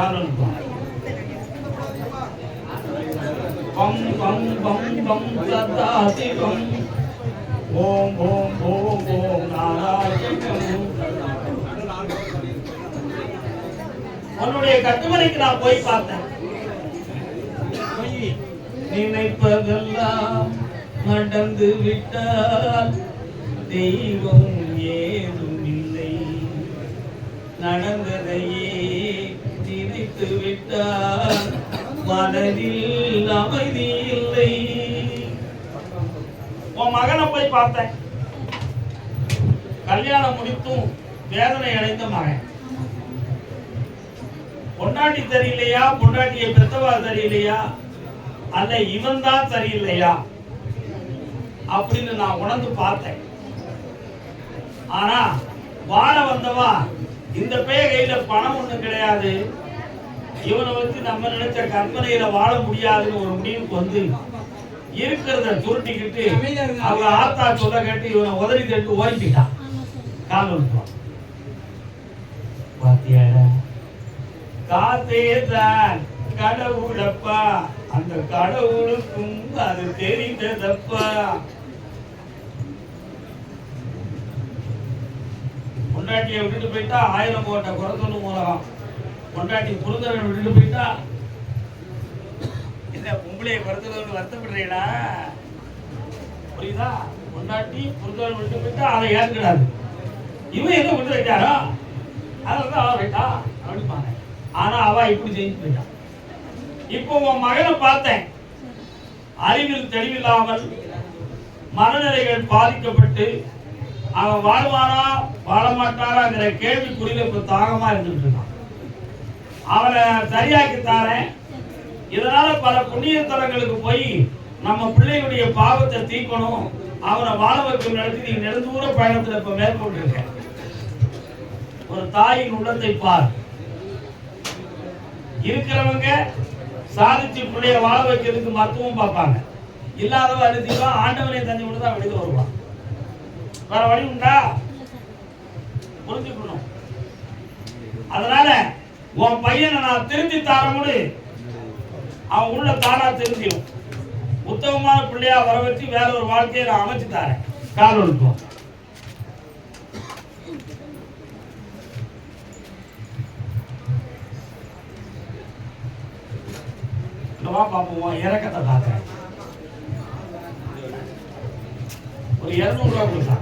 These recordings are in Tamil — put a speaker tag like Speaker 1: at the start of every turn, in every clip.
Speaker 1: காரணம் பம் பம் பம் பம் சதா சிவம் ஓம் ஓம் ஓம் ஓம் நாராயணம் உன்னுடைய கட்டுமனைக்கு நான் போய் பார்த்தேன். போய் நினைப்பதெல்லாம் நடந்து விட்டால் தெய்வம் ஏதும் இல்லை. நடந்ததையே வைத்து விட்டார் மனதில் அமைதி இல்லை உன் மகனை போய் பார்த்தேன். கல்யாணம் முடித்தும் வேதனை அடைந்த மகன். பொண்டாட்டி தெரியலையா பொண்டாட்டியை பெத்தவா தெரியலையா அல்ல இவன் தான் சரியில்லையா? அப்படின்னு நான் உணர்ந்து பார்த்தேன். ஆனா வாழ வந்தவா? இந்த பேர் கையில பணம் ஒண்ணும் கிடையாது. இவனை வச்சு நம்ம நினைச்ச கற்பனையில வாழ முடியாதுன்னு ஒரு முடிவுக்கு வந்து இருக்கிறத சுருட்டிக்கிட்டு அவங்க ஆத்தா சொல்ல கேட்டு இவனை உதறி தட்டு ஓடிக்கிட்டான். கால் விட்டுவான் பாத்தியாடா? காத்தே தான் கடவுளப்பா. அந்த கடவுளுக்கும் அது தெரிந்ததப்பா. பொண்டாட்டியை விட்டுட்டு போயிட்டா ஆயிரம் போட்ட குறை சொல்லும் உலகம். பொண்டாட்டி புரிந்தவன் விட்டுட்டு போயிட்டா? என்ன பொம்பளைய குறைச்சலோடு வருத்தப்படுறீங்களா? புரியுதா? பொண்டாட்டி புரிந்தவன் விட்டுட்டு போயிட்டா அதை ஏற்கடாது இவன் எங்க விட்டு வைட்டாரோ அதனால தான் அவன் போயிட்டா அப்படிப்பாங்க ஆனா அவ இப்படி செஞ்சு போயிட்டான் இப்போ உன் மகனை பார்த்தேன். அறிவில் தெளிவில்லாமல் மனநிலைகள் பாதிக்கப்பட்டு அவன் வாழ்வானா வாழ மாட்டாராங்கிற கேள்விக்குறியில இப்ப தாகமா இருந்துட்டு இருக்கான். அவனை சரியாக்கி தாரேன். இதனால பல புண்ணிய தலங்களுக்கு போய் நம்ம பிள்ளைகளுடைய பாவத்தை தீர்க்கணும். அவனை வாழ வைக்கும் நடத்தி நீ நெடுந்தூர பயணத்தில் இப்ப மேற்கொண்டிருக்க. ஒரு தாயின் உள்ளத்தை பார். இருக்கிறவங்க சாதிச்சு பிள்ளைய வாழ வைக்கிறதுக்கு மருத்துவம் பார்ப்பாங்க. இல்லாதவ அழுத்திவா ஆண்டவனை தண்ணி விட்டு தான் வெளியில வருவான் வேற வழி உண்டா? புரிஞ்சுக்கணும். அதனால உன் பையனை நான் திருத்தி தாரமுடி அவன் உள்ள தானா திருந்தியும் உத்தமமான பிள்ளையா வர வச்சு வேற ஒரு வாழ்க்கையை நான் அமைச்சு தரேன். கால் ஒழுப்போம் வா பாப்போம் உன் இறக்கத்தை பார்க்கிறேன் ஒரு இருநூறு ரூபா கொடுத்தா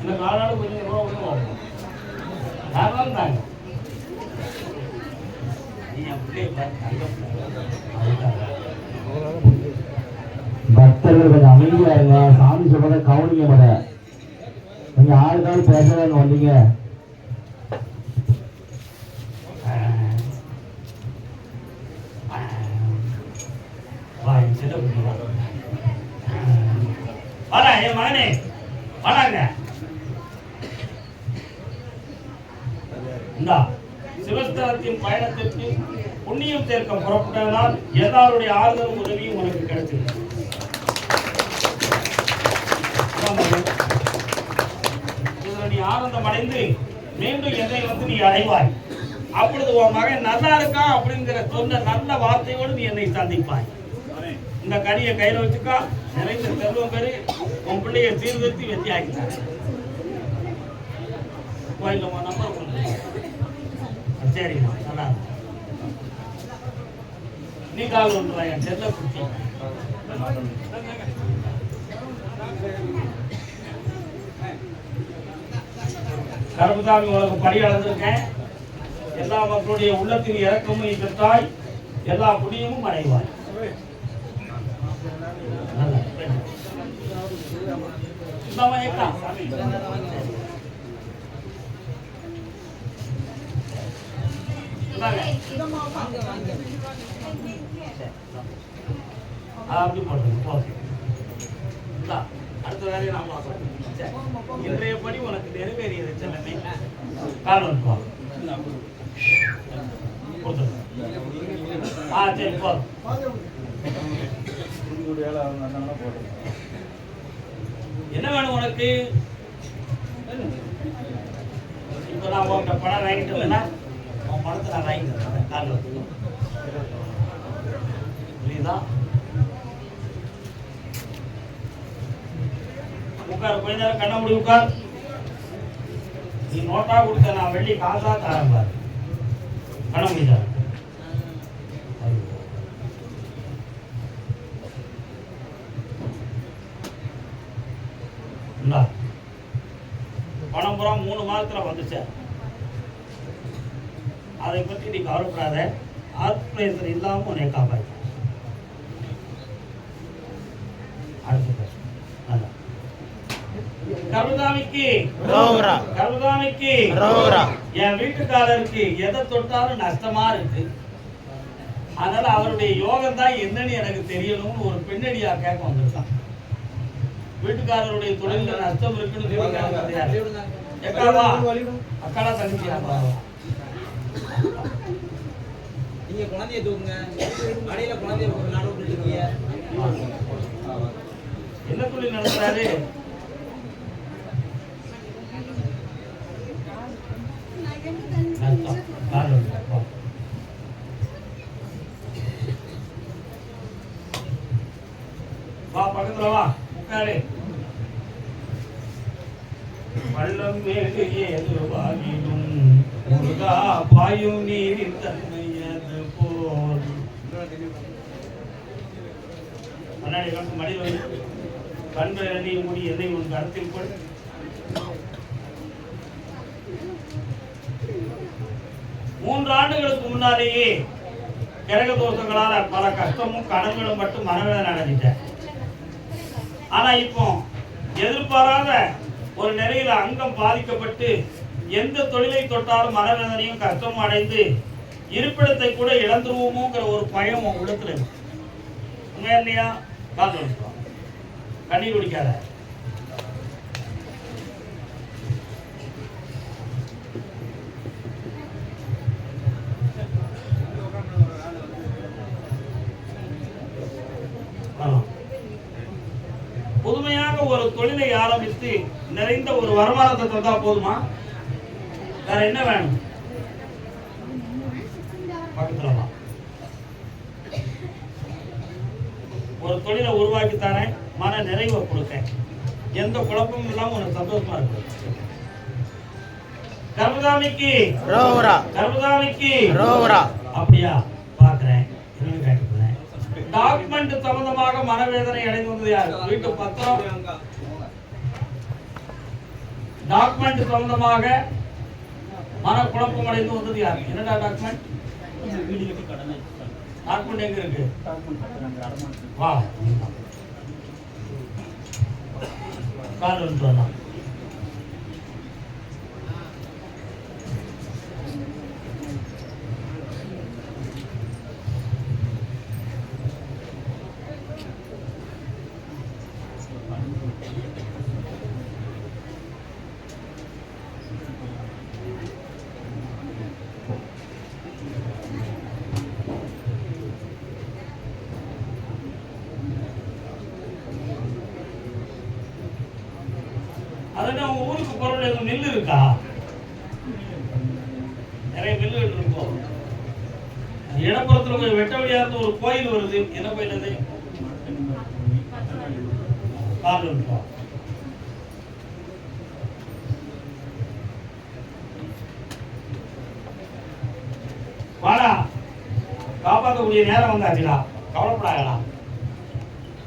Speaker 1: இந்த நாளாடு கொஞ்சம் ரூபா விடுவோம் யாரும் தாங்க நீ என் பிள்ளைய பார்த்து அதுக்காக
Speaker 2: பக்தர்கள் கொஞ்சம் அமைதியா இருங்க சாமி சொல்றத கவனிங்க முத நாலு நாள் பேசுறதுன்னு வந்தீங்க
Speaker 1: வாடா என் மகனே. வாடாங்க. இந்தா சிவஸ்தலத்தின் பயணத்திற்கு புண்ணியம் சேர்க்க புறப்பட்டதனால் எல்லாருடைய ஆறுதலும் உதவியும் உனக்கு கிடைச்சிருக்கு இதுல நீ ஆனந்தம் அடைந்து மீண்டும் என்னை வந்து நீ அடைவாய். அப்பொழுது உன் மகன் நல்லா இருக்கான் அப்படிங்கிற சொன்ன நல்ல வார்த்தையோடு நீ என்னை சந்திப்பாய். இந்த கனியை கையில வச்சுக்கா நிறைந்த செல்வம் பெரு உன் பிள்ளைய சீர்திருத்தி வெற்றி ஆக்கிட்டார் கோயில்ல உன் நம்பர் சரிம்மா நல்லா இருக்கும் நீ கால் ஒன்று செல்ல குட்டி கருப்புசாமி உனக்கு படி அளந்திருக்கேன் எல்லா மக்களுடைய உள்ளத்தின் இறக்கமும் பெற்றாய் எல்லா புண்ணியமும் அடைவாய் அப்படி போட்டு ஓகே அடுத்த வேலையை சரி. இன்றைய படி உனக்கு நிறைவேறியது செல்லமே. கொடுத்துருங்க ஆ சரி போதும் என்ன வேணும் உனக்கு? இப்போ நான் உன்கிட்ட பணம் வாங்கிட்டு இல்லைன்னா உன் பணத்தை நான் வாங்கிட்டு வந்து புரியுதா? உட்கார் கொஞ்ச நேரம் கண்ண முடி உட்கார். நீ நோட்டா கொடுத்த நான் வெள்ளி காசா தரேன் பாரு. கண்ண முடிஞ்சா பணம் பூரா மூணு மாதத்துல வந்துச்சு. அதை பற்றி நீ கவலைப்படாத. ஆத்மேசர் இல்லாம உன்னை காப்பாற்று அடுத்த பிரச்சனை நல்லா கருதாமிக்கு
Speaker 3: ரோவரா.
Speaker 1: கருதாமிக்கு
Speaker 3: ரோவரா.
Speaker 1: என் வீட்டுக்காரருக்கு எதை தொட்டாலும் நஷ்டமா இருக்கு. அதனால அவருடைய யோகம் தான் என்னன்னு எனக்கு தெரியணும்னு ஒரு பெண்ணடியா கேட்க வந்திருக்கான். வீட்டுக்காரருடைய தொழில நஷ்டம் இருக்குன்னு சொல்லி அக்காடா தங்கச்சியா
Speaker 4: நீங்க குழந்தைய தூக்குங்க. அடியில குழந்தைய
Speaker 1: என்ன தொழில் நடத்துறாரு நஷ்டம். கால் வலி. வா. வா பக்கத்துல வா உட்காரு பள்ளம் மேடு ஏதுவாகிடும் முருகா தன்மையது போல். மடியில் மூடி உன் கருத்தில் கொள். மூன்று ஆண்டுகளுக்கு முன்னாலேயே கிரக தோஷங்களால பல கஷ்டமும் கடன்களும் மட்டும் மனவேதனை அடைஞ்சிட்டேன். ஆனா இப்போ எதிர்பாராத ஒரு நிலையில அங்கம் பாதிக்கப்பட்டு எந்த தொழிலை தொட்டாலும் மனவேதனையும் கஷ்டமும் அடைந்து இருப்பிடத்தை கூட இழந்துருவோமோங்கிற ஒரு பயம் உன் உள்ளத்துல உண்மையா இல்லையா? காத்து கண்ணீர் குடிக்காத. ஆமா. புதுமையாக ஒரு தொழிலை ஆரம்பித்து நிறைந்த ஒரு வருமானத்தை தந்தா போதுமா? வேற என்ன வேணும்? பக்கத்துல. ஒரு தொழிலை உருவாக்கி தரேன் மன நிறைவை கொடுக்கேன். எந்த குழப்பமும் இல்லாம உனக்கு சந்தோஷமா இருக்கு கர்மதாமிக்கு.
Speaker 3: ரோவரா.
Speaker 1: கர்மதாமிக்கு.
Speaker 3: ரோவரா.
Speaker 1: அப்படியா? பாக்குறேன் என்னன்னு கேட்டுக்கிறேன் டாக்குமெண்ட் சம்பந்தமாக மனவேதனை அடைந்து வந்தது யார்? வீட்டு பத்திரம். டாக்குமெண்ட் சம்பந்தமாக மனக்குழப்பம் அடைந்து வந்தது யார்? என்னடா டாக்குமெண்ட் டாக்குமெண்ட் எங்க இருக்கு? வா கால் வந்து அதுக்கு அவங்க ஊருக்கு போகிற எதுவும் மில் இருக்கா? நிறைய மில்லுகள் இருக்கும். இடப்புறத்துல கொஞ்சம் வெட்ட வழியா இருந்து ஒரு கோயில் வருது. என்ன கோயில் அது? கால் வாடா. காப்பாற்றக்கூடிய நேரம் வந்தாச்சுடா. கவலைப்படாதடா.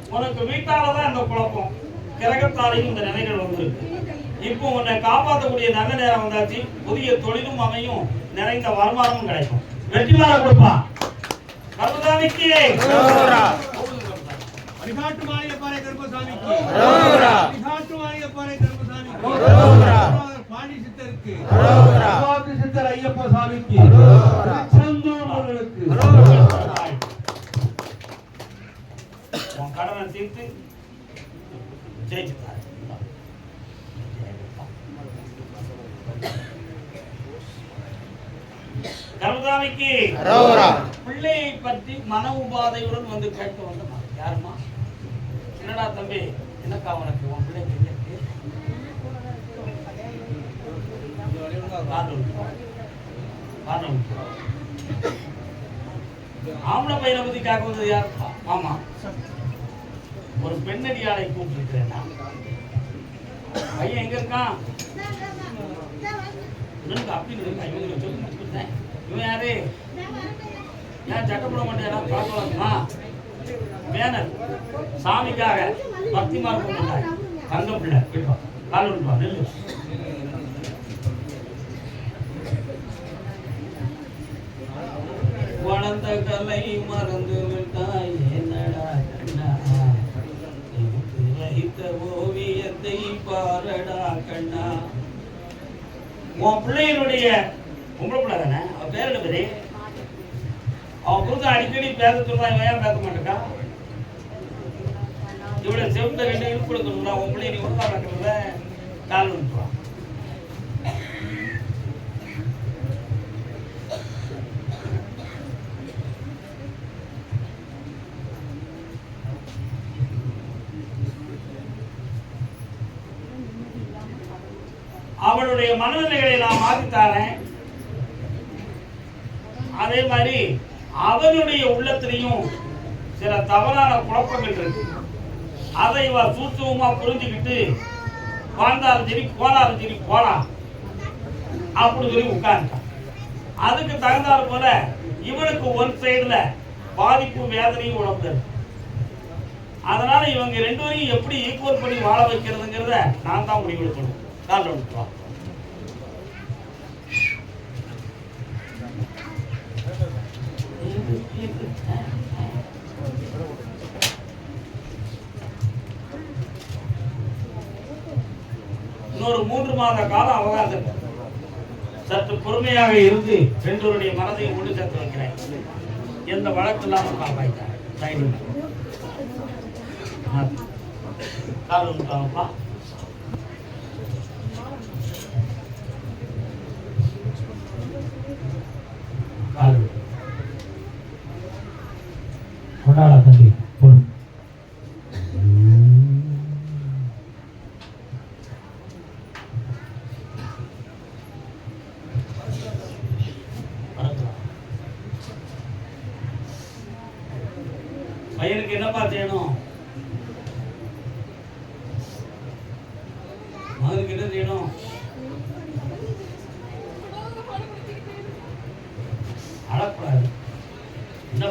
Speaker 1: உனக்கு வீட்டால தான் இந்த குழப்பம். கிரகத்தாலையும் இந்த நிலைகள் வந்திருக்கு. இப்போ உன்னை காப்பாற்றக்கூடிய நல்ல நேரம் வந்தாச்சு. புதிய தொழிலும் அமையும். நிறைந்த வருமானமும் கிடைக்கும். வெற்றி மாற கொடுப்பா. கருதாமிக்கு
Speaker 3: ரோவரா
Speaker 4: வழிகாட்டு மாளிகைப்பாறை கருப்பசாமிக்கு
Speaker 3: ரோவரா
Speaker 4: வழிகாட்டு மாளிகைப்பாறை கருப்பசாமிக்கு பாண்டி சித்தருக்கு
Speaker 3: ரோவரா
Speaker 2: சிவாஜி சித்தர் ஐயப்ப சாமிக்கு
Speaker 3: ரோவரா.
Speaker 2: திருச்செந்தூர் முருகனுக்கு
Speaker 1: உன் கடனை தீர்த்து ஜெயிச்சுட்டாரு கருதாமிக்கு
Speaker 3: ரோவரா
Speaker 1: பிள்ளையை பற்றி மன உபாதையுடன் வந்து கேட்டு வந்தமா யாருமா என்னடா தம்பி? என்னக்கா உனக்கு? உன் பிள்ளைங்க எங்க ஆம்பளை பையனை பத்தி கேட்க வந்தது யார் ஆமா. ஒரு பெண்ணடியாளை கூப்பிட்டுருக்கிறேன் நான். பையன் எங்க இருக்கான்? அப்படின்னு இருக்கா இவங்களுக்கு சொல்லி இவன் யாரு? ஏன் சட்டை போட மாட்டேன் பார்க்கலாமா வரணுமா மேனர் சாமிக்காக பக்தி மார்க்கம் பண்ணார் தங்க பிள்ளை விடுவா கால் விடுவா நெல்லு. வளர்ந்த கலை மறந்து விட்டாய் என்னடா கண்ணா எனக்கு ரசித்த ஓவியத்தை பாரடா கண்ணா. உன் பிள்ளையினுடைய உங்களை பிள்ளை தானே? அவன் பேர் என்ன பேரு அவன் புரிஞ்ச அடிக்கடி பேச சொல்றா இவன் ஏன் பேச மாட்டேக்கா? இவட செவத்த ரெண்டு இழுப்பு எடுக்கணும்னா உன் பிள்ளை நீ ஒழுங்கா நடக்கிறத கால் விட்டுருவான் மனநிலைகளை நான் மாற்றித்தாரேன். அதே மாதிரி அவனுடைய உள்ளத்திலையும் சில தவறான குழப்பங்கள் இருக்கு. அதை இவ சூட்சமா புரிஞ்சுக்கிட்டு வாழ்ந்தாலும் சரி போனாலும் சரி போனா அப்படின்னு சொல்லி உட்கார்ந்துட்டான். அதுக்கு தகுந்தாறு போல இவனுக்கு ஒன் சைடுல பாதிப்பு வேதனையும் உடம்புல அதனால இவங்க ரெண்டு வரையும் எப்படி ஈக்குவல் பண்ணி வாழ வைக்கிறதுங்கிறத நான் தான் முடிவு எடுக்கணும். காலில் விட்டுருவான் இன்னொரு மூன்று மாத காலம் அவகாசம். சற்று பொறுமையாக இருந்து பெண்களுடைய மனதை ஒன்று சேர்த்து வைக்கிறேன். எந்த வழக்கு இல்லாமல் காப்பாய்த்தார் தைரியம் கால் விட்டாங்கப்பா கால்.
Speaker 2: தம்பி போடு
Speaker 1: வணக்கம். பையனுக்கு என்னப்பா செய்யணும் மகனுக்கு என்ன செய்யணும் அழக்கூடாது என்ன படிச்சிருக்கான் கண்ணை முழுக்க ரெண்டு வரும்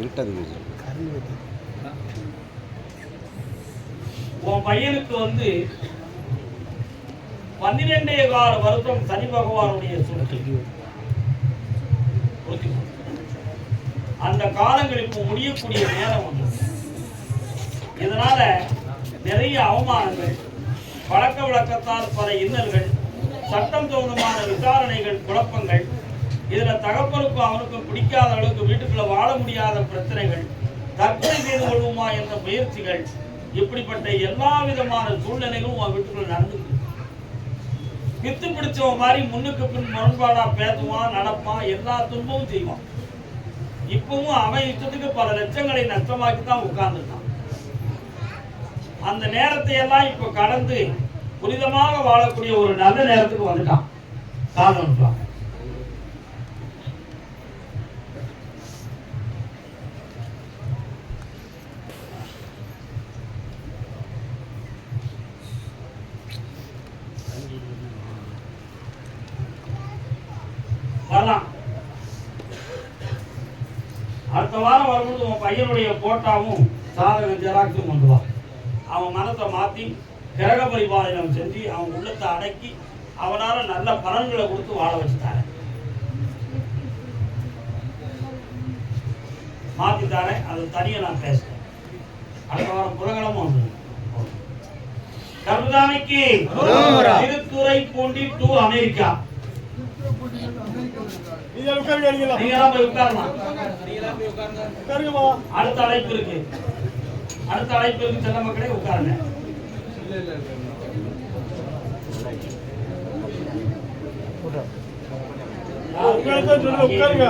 Speaker 3: இருட்டது
Speaker 1: உன் பையனுக்கு வந்து பன்னிரெண்டே கால வருஷம் சனி பகவானுடைய சுழற்சி அந்த காலங்கள் இப்போ முடியக்கூடிய நேரம் வந்து இதனால நிறைய அவமானங்கள் பழக்க வழக்கத்தால் பல இன்னல்கள் சட்டம் சம்பந்தமான விசாரணைகள் குழப்பங்கள் இதுல தகப்பனுக்கும் அவனுக்கும் பிடிக்காத அளவுக்கு வீட்டுக்குள்ள வாழ முடியாத பிரச்சனைகள் தற்கொலை செய்து கொள்வோமா என்ற முயற்சிகள் இப்படிப்பட்ட எல்லா விதமான சூழ்நிலைகளும் உன் வீட்டுக்குள்ள நடந்துருக்கு பித்து பிடிச்சவன் மாதிரி முன்னுக்கு பின் முரண்பாடா பேசுவான் நடப்பான் எல்லா துன்பமும் செய்வான். இப்பவும் அவன் இஷ்டத்துக்கு பல லட்சங்களை நஷ்டமாக்கி தான் உட்கார்ந்துட்டான் அந்த நேரத்தை எல்லாம் இப்ப கடந்து புனிதமாக வாழக்கூடிய ஒரு நல்ல நேரத்துக்கு வந்துட்டான். காரணம் வரலாம் அடுத்த வாரம் வரும்போது உன் பையனுடைய போட்டாவும் சாதகம் ஜெராக்ஸும் கொண்டு வா. அவன் மனத்தை மாத்தி கிரக பரிபாலனம் செஞ்சு அவன் உள்ளத்தை அடக்கி அவனால நல்ல பலன்களை கொடுத்து வாழ வச்சுட்டாரேன் தரேன் அது தனியா நான் பேசுறேன். அடுத்த வாரம் புதன்கிழமை கருதாமைக்கு
Speaker 3: அரோகரா.
Speaker 1: Thiruthuraipoondi to America.
Speaker 5: நீங்க உட்காருங்க
Speaker 1: நீங்க எல்லாம். போய் உட்காரலாம்
Speaker 4: நீங்களா போய் உட்காருங்க.
Speaker 5: உட்காருங்கம்மா
Speaker 1: அடுத்த அழைப்பு இருக்கு. அடுத்த அழைப்பு இருக்கு செல்ல மக்களே உட்காருங்க.
Speaker 5: உட்காருங்க சொல்லுங்க உட்காருங்க.